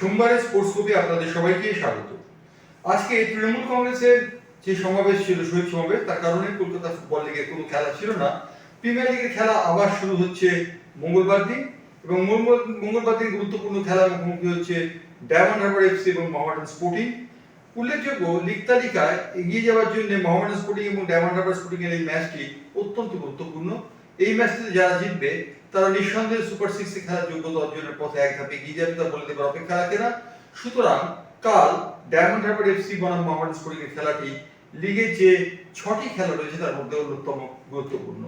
সোমবারের স্পোর্টস গ্রুপে আপনাদের সবাইকে স্বাগত। আজকে তৃণমূল কংগ্রেসের যে সমাবেশ ছিল, শহীদ সমাবেশ, তার কারণে কলকাতা ফুটবল লিগের কোনো খেলা ছিল না। প্রিমিয়ার লিগের খেলা আবার শুরু হচ্ছে মঙ্গলবার দিন এবং মঙ্গল- মঙ্গলবার দিন গুরুত্বপূর্ণ খেলার মুখোমুখি হচ্ছে ডায়মন্ড হারবার এফসি এবং মোহামেডান স্পোর্টিং উল্লেখযোগ্য লিগ তালিকায় এগিয়ে যাওয়ার জন্য মোহামেডান স্পোর্টিং এবং ডায়মন্ড হারবার স্পোর্টিং এর এই ম্যাচটি অত্যন্ত গুরুত্বপূর্ণ। এই ম্যাচটিতে যারা জিতবে তারা নিঃসন্দেহে সুপার সিক্সে খেলার যোগ্যতা অর্জনের পথে এক ধাপে এগিয়ে যাবে তা বলে দেবার অপেক্ষা রাখে না। সুতরাং কাল ডায়মন্ড হারবার এফসি বনাম মোহামেডান এর খেলাটি লিগে যে ছটি খেলা রয়েছে, তার মধ্যে অন্যতম গুরুত্বপূর্ণ।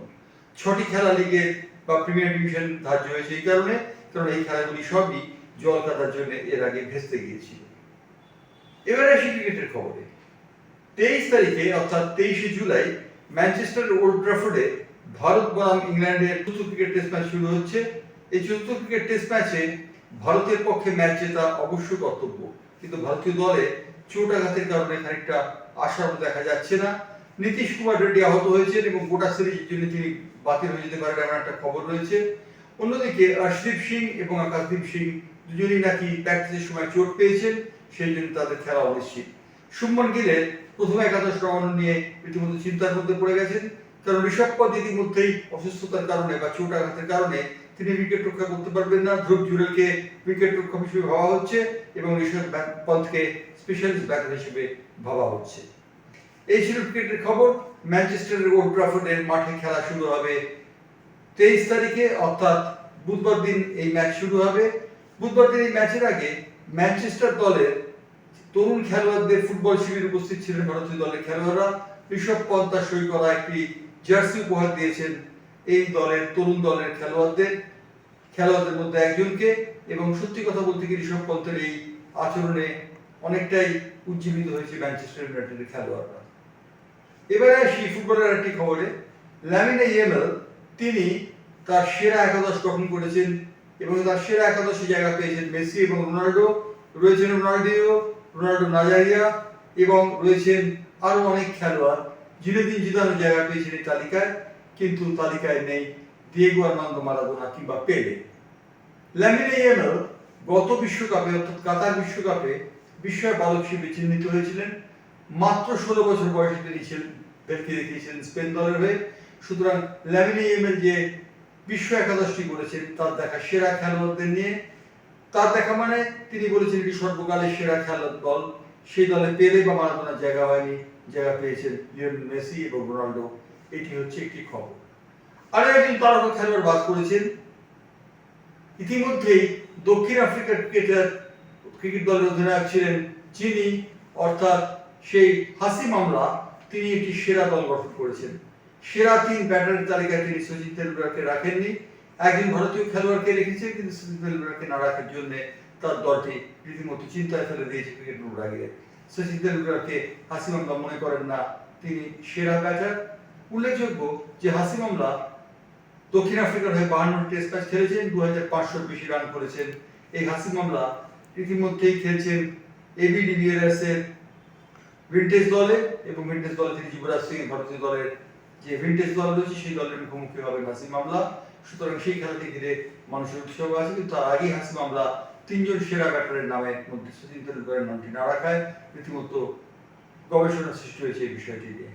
ছটি খেলা লিগের বা প্রিমিয়ার ডিভিশন ধার্য হয়েছে এই কারণে, কারণ এই খেলাগুলি সবই জল কাটার জন্য এর আগে ভেস্তে গিয়েছিল। এবারে আসি ক্রিকেটের খবরে। তেইশ তারিখে, অর্থাৎ তেইশে জুলাই ম্যানচেস্টার ওল্ড ট্রাফোর্ডে ভারত বনাম ইংল্যান্ডের চতুর্থ ক্রিকেট টেস্ট ম্যাচ শুরু হচ্ছে। এই চতুর্থ ক্রিকেট টেস্ট ম্যাচে ভারতের পক্ষে ম্যাচ জেতা অবশ্যই কর্তব্য। কিন্তু ভারতীয় দলে চোট আঘাতের কারণে খানিকটা আশার দেখা যাচ্ছে না। নীতিশ কুমার রেড্ডি আহত হয়েছেন এবং গোটা সিরিজের জন্য তিনি বাতিল হয়ে যেতে পারেন এমন একটা খবর রয়েছে। অন্যদিকে অর্শদীপ সিং এবং আকাশদীপ সিং দুজনেই নাকি প্র্যাকটিসের সময় চোট পেয়েছেন, সেই জন্য তাদের খেলা অনিশ্চিত। শুভমন গিলের প্রথম একাদশ রওনা নিয়ে রীতিমতো চিন্তার মধ্যে পড়ে গেছেন। কারণ ঋষভ পন্থ ইতিমধ্যেই অসুস্থতার কারণে বা চোট আঘাতের কারণে তিনি উইকেট রক্ষা করতে পারবেন না। ধ্রুব জুরেলকে উইকেট রক্ষক হিসেবে ভাবা হচ্ছে এবং ঋষভ পন্থকে স্পেশালিস্ট ব্যাটার হিসেবে ভাবা হচ্ছে। এই ছিল ক্রিকেটের খবর। ম্যানচেস্টারের ওল্ড ট্রাফোর্ডের মাঠে খেলা শুরু হবে তেইশ তারিখে, অর্থাৎ বুধবার দিন এই ম্যাচ শুরু হবে। বুধবার দিন এই ম্যাচের আগে ম্যানচেস্টার দলের তরুণ খেলোয়াড়দের ফুটবল শিবির উপস্থিত ছিলেন ভারতীয় দলের খেলোয়াড়রা। ঋষভ পন্থ সই করা একটি জার্সি উপহার দিয়েছেন এই দলের তরুণ দলের খেলোয়াড়দের খেলোয়াড়দের মধ্যে একজনকে এবং সত্যি কথা বলতে গিয়ে ঋষভ পন্থের এই আচরণে অনেকটাই উজ্জীবিত হয়েছে ম্যানচেস্টার ইউনাইটেডের খেলোয়াড়রা। এবারে আসি ফুটবলের একটি খবরে। ল্যামিনে ইয়েমেল, তিনি তার সেরা একাদশ গঠন করেছেন এবং তার সেরা একাদশে জায়গা পেয়েছেন মেসি এবং রোনাল্ডো। রয়েছেন রোনাল্ডিও, রোনাল্ডো নাজারিয়া এবং রয়েছেন আরও অনেক খেলোয়াড়। জিনেদিন জিদানো জায়গা পেয়েছেন এই তালিকায়, কিন্তু তালিকায় নেই দিয়েগো আর্মান্দো মারাদোনা কিংবা পেলে। ল্যামিনে ইয়েমেল গত বিশ্বকাপে, অর্থাৎ কাতার বিশ্বকাপে বিস্ময় বালক হিসেবে চিহ্নিত হয়েছিলেন। মাত্র ষোলো বছর বয়সে তিনি ভেলকে দেখিয়েছিলেন স্পেন দলের হয়ে। সুতরাং ল্যামিনে ইয়েমেল যে বিশ্ব একাদশটি করেছেন, তার দেখা সেরা খেলোয়াড়দের নিয়ে। তার দেখা মানে তিনি বলেছেন এটি সর্বকালের সেরা খেলোয়াড় দল। সেই দলে পেলে বা মারাদোনার জায়গা হয়নি, জায়গা পেয়েছেন লিওনেল মেসি এবং রোনাল্ডো এটি হচ্ছে একটি খবর। আরও একজন তারকা খেলোয়াড় বাদ করেছেন ইতিমধ্যেই দক্ষিণ আফ্রিকার ক্রিকেটার, ক্রিকেট দলের অধিনায়ক ছিলেন যিনি অর্থাৎ সেই হাসি মামলা তিনি একটি সেরা দল গঠন করেছেন। সেরা তিন ব্যাটারের তালিকায় তিনি সচিন তেন্ডুলকরকে রাখেননি। একজন ভারতীয় খেলোয়াড়কে রেখেছেন, কিন্তু সচিন তেন্ডুলকরকে না রাখার জন্য তার দলটি রীতিমতো চিন্তায় ফেলে দিয়েছে ক্রিকেট অনুরাগীদের সচিন তেন্ডুলকরকে হাসি মামলা মনে করেন না। তিনি সেরা ব্যাটার উল্লেখযোগ্য যে হাসি মামলা দক্ষিণ আফ্রিকার হয়ে বাহান্ন টেস্ট ম্যাচ খেলেছেন দু হাজার পাঁচশোর বেশি রান করেছেন। এই হাসি মামলা ইতিমধ্যেই খেলছেন এবি ডিভিলিয়ার্স এর ভিন্টেজ দলে এবং ভিন্টেজ দলে তিনি যুবরাজ সিং ভারতীয় দলের যে ভিন্টেজ দল রয়েছে, সেই দলের মুখোমুখি হবেন হাসি মামলা সুতরাং সেই খেলাটি ঘিরে মানুষের উৎসাহ আছে, কিন্তু তার আগেই হাসি মামলা তিনজন সেরা ব্যাটারের নামে মধ্যে সচিন তেন্ডুলকরের নামটি না রাখায় রীতিমতো গবেষণা সৃষ্টি হয়েছে এই বিষয়টি নিয়ে।